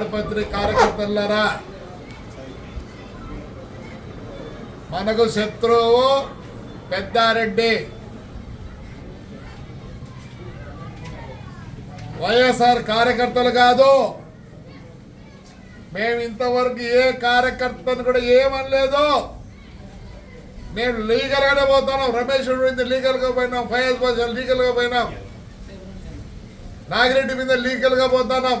తాడిపత్రి కార్యకర్తలారా మనకు శత్రువు పెద్దారెడ్డి. వైఎస్ఆర్ కార్యకర్తలు కాదు మేము ఇంతవరకు ఏ కార్యకర్తను కూడా ఏమనలేదు. మేము లీగల్ గానే పోతున్నాం రమేష్ మీద లీగల్గా పోయినాం ఫయాజ్ లీగల్గా పోయినాం. నాగిరెడ్డి మీద లీగల్గా పోతున్నాం.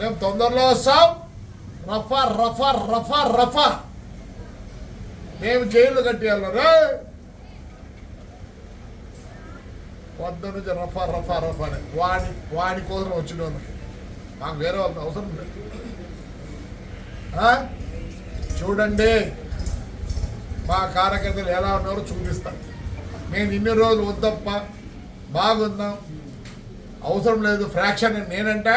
మేము తొందరలో వస్తాం. రఫా రఫా రఫా రఫా. మేము జైలు కట్టేయాలరా వద్ద నుంచి రఫా రఫా రఫా అని. వాడి వాడి కోసం వచ్చిన మాకు వేరే వాళ్ళకి అవసరం లేదు. చూడండి. మా కార్యకర్తలు ఎలా ఉన్నారో చూపిస్తాను మేము ఇన్ని రోజులు వద్దప్ప బాగుందాం. అవసరం లేదు. ఫ్రాక్షన్ నేనంటే.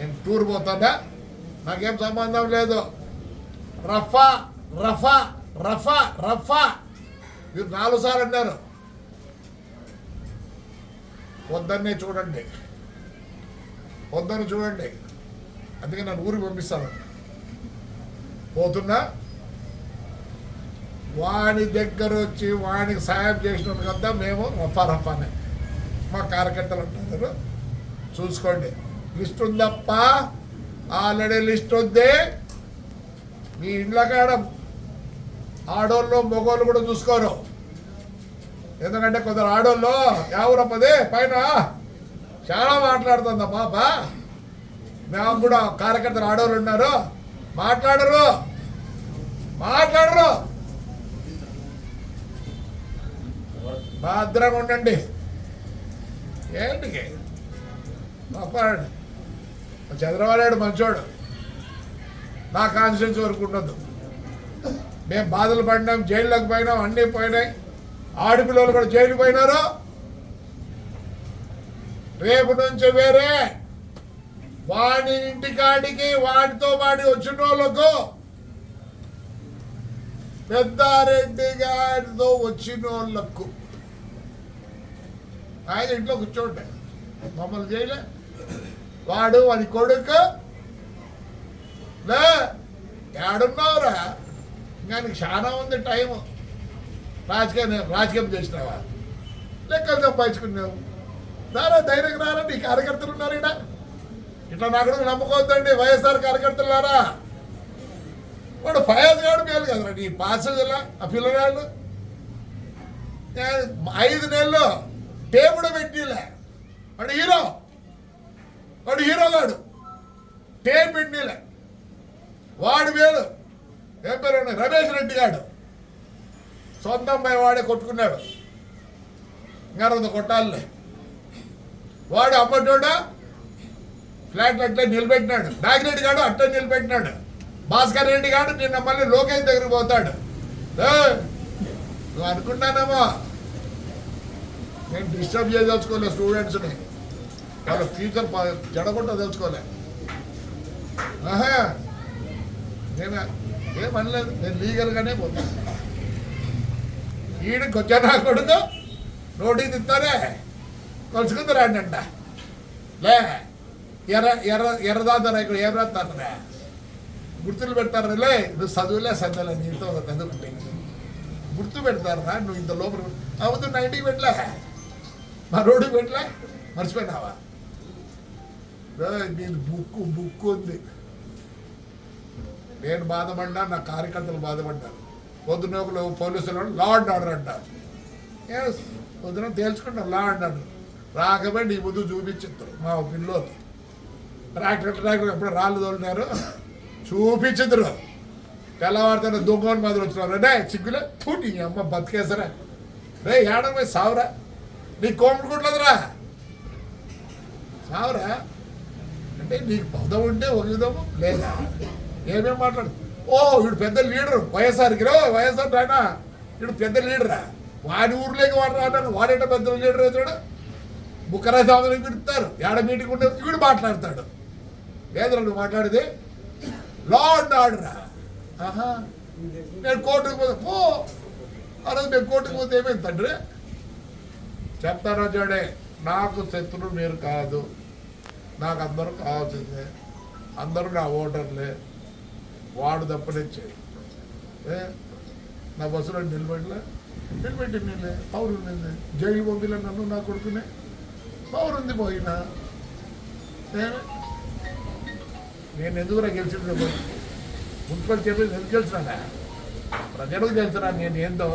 నేను టూర్ పోతాడా? నాకేం సంబంధం లేదు. రఫా రఫా రఫా రఫా. మీరు నాలుగు సార్లు అన్నారు. పొద్దున్నే చూడండి. పొద్దున్న చూడండి. అందుకే నన్ను ఊరికి పంపిస్తాను. పోతున్నా? వాని దగ్గర వచ్చి వాడికి సాయం చేసిన కదా మేము రఫా రఫానే. మా కార్యకర్తలు అంటున్నారు. చూసుకోండి. లిస్ట్ ఉందప్ప ఆల్రెడీ లిస్ట్ ఉంది. మీ ఇండ్ల కాడ ఆడోళ్ళు మగోళ్ళు కూడా చూసుకోరు. ఎందుకంటే కొందరు ఆడోళ్ళు ఎవరమ్మది పైన చాలా మాట్లాడుతుంది పాప. మేము కూడా కార్యకర్తలు ఆడోళ్ళు ఉన్నారు. మాట్లాడరు. మాట్లాడరు. భద్రంగా ఉండండి. ఏంటి పాపాడు చంద్రబాబు మంచోడు. నా కాన్స్టిట్యూన్స్ వరకు ఉండదు మేము బాధలు పడినాం జైల్లోకి పోయినాం అన్నీ పోయినాయి. ఆడపిల్లలు కూడా జైలు పోయినారు. రేపు నుంచి వేరే. వాడి ఇంటికాడికి వాడితో వాడి వచ్చిన వాళ్ళకు పెద్దారెడ్డి గారితో వచ్చిన వాళ్ళకు ఆయన ఇంట్లో కూర్చోండి. మమ్మల్ని చేయలే. వాడు వాడి కొడుకు లే ఏడున్నావురా? ఇంకా నీకు చాలా ఉంది టైము. రాజకీయం రాజకీయం చేసినావా? లెక్కలు సంపాదించుకున్నావు. రారా ధైర్యం రారా? నీ కార్యకర్తలు ఉన్నారు ఇక్కడ ఇట్లా నాకు నమ్ముకోవద్దండి వైఎస్ఆర్ కార్యకర్తలారా వాడు ఫయాజ్ గాడు మేలు కదరా నీ పాస్ ఆ పిల్లగాళ్ళు? ఐదు నెలలు టేబుడు పెట్టిలే? వాడు హీరో. వాడు హీరో టేప్ వాడు మేలు ఏం పేరు రమేష్ రెడ్డి గాడు. సొంత అమ్మాయి వాడే కొట్టుకున్నాడు. ఇంకా కొట్టాలే. వాడు అమ్మటోడా ఫ్లాట్ అట్లా నిలబెట్టినాడు. నాగిరెడ్డి గాడు అట్లా నిలబెట్టినాడు. భాస్కర్ రెడ్డి గాడు నిన్న మళ్ళీ లోకేష్ దగ్గరికి పోతాడు. నువ్వు అనుకుంటానమ్మా. నేను డిస్టర్బ్ చేయదలుచుకోలే స్టూడెంట్స్ని వాళ్ళ ఫ్యూచర్ జడగొట్ట తెలుసుకోలే. ఆహా! ఏం ఏమనలేదు నేను లీగల్గానే పోతాను ఈడికి వచ్చా నా కొడుకు? నోటీస్ ఇస్తారే కలుసుకుంది అంట. లే ఎర్ర ఎర్ర ఎర్రదాదారా ఇక్కడ ఏం రాస్తారా గుర్తులు పెడతారా? లే నువ్వు చదువులే చదవలే నీతో ఒక చదువుకుంటే గుర్తు పెడతారా? నువ్వు ఇంత లోపల అవుతు నైన్టీకి పెట్టలే. మా రోడ్డుకి పెట్టలే. మర్చిపోయినావా? రేయ్, బుక్కు బుక్కు ఉంది. నేను బాధపడ్డా నా కార్యకర్తలు బాధపడ్డారు. పొద్దున ఒకరు పోలీసులు లా అండ్ ఆర్డర్ అంటారు. పొద్దున తేల్చుకుంటారు లా అండ్ ఆర్డర్ రాకమే నీ ముందు చూపించారు మా పిల్లలు ట్రాక్టర్ ట్రాక్టర్ ఎప్పుడు రాళ్ళు తోలినారు చూపించదురు తెల్లవారితేనే దొంగని మాదిరి వచ్చినారు. రే చిగ్గులే తూ నీ అమ్మ బతికేసరా. రే ఏడమే సావురా. నీ కోమడుకుంటుందిరా సావురా. అంటే నీకు పదం ఉంటే ఒక విధము లేదా. ఏమేం మాట్లాడు? ఓ వీడు పెద్ద లీడర్. వైఎస్ఆర్కి రో వైఎస్ఆర్ ఆయన వీడు పెద్ద లీడరా. వాడి ఊర్లోకి వాడు రాడాను వాడేట పెద్ద లీడర్ అవుతాడు బుక్కరా సాగులకు పిలుస్తారు ఏడ మీటింగ్ ఉండే వీడు మాట్లాడతాడు. లేదురా నువ్వు మాట్లాడితే లా అండ్ ఆర్డరా ఆహా. నేను కోర్టుకు పోతే పో. ఆ రోజు నేను కోర్టుకు పోతే ఏమైంది తండ్రి? చెప్తానో చూడే నాకు శత్రువు మీరు కాదు. నాకు అందరూ కావాల్సిందే. అందరూ నా ఓటర్లే. వాడు తప్పనిచ్చే. ఏ? నా బస్సులో నిలబడలే. నిలబెట్టి నిలే పౌరు నిన్నే జైలు పంపిలే నన్ను నా కొడుకునే. పౌరుంది పోయినా. నేను ఎందుకు గెలిచింది మున్సిపల్ చైర్మన్ ఎందుకు గెలిచినా ప్రజలకు తెలుసురా నేను ఏందో.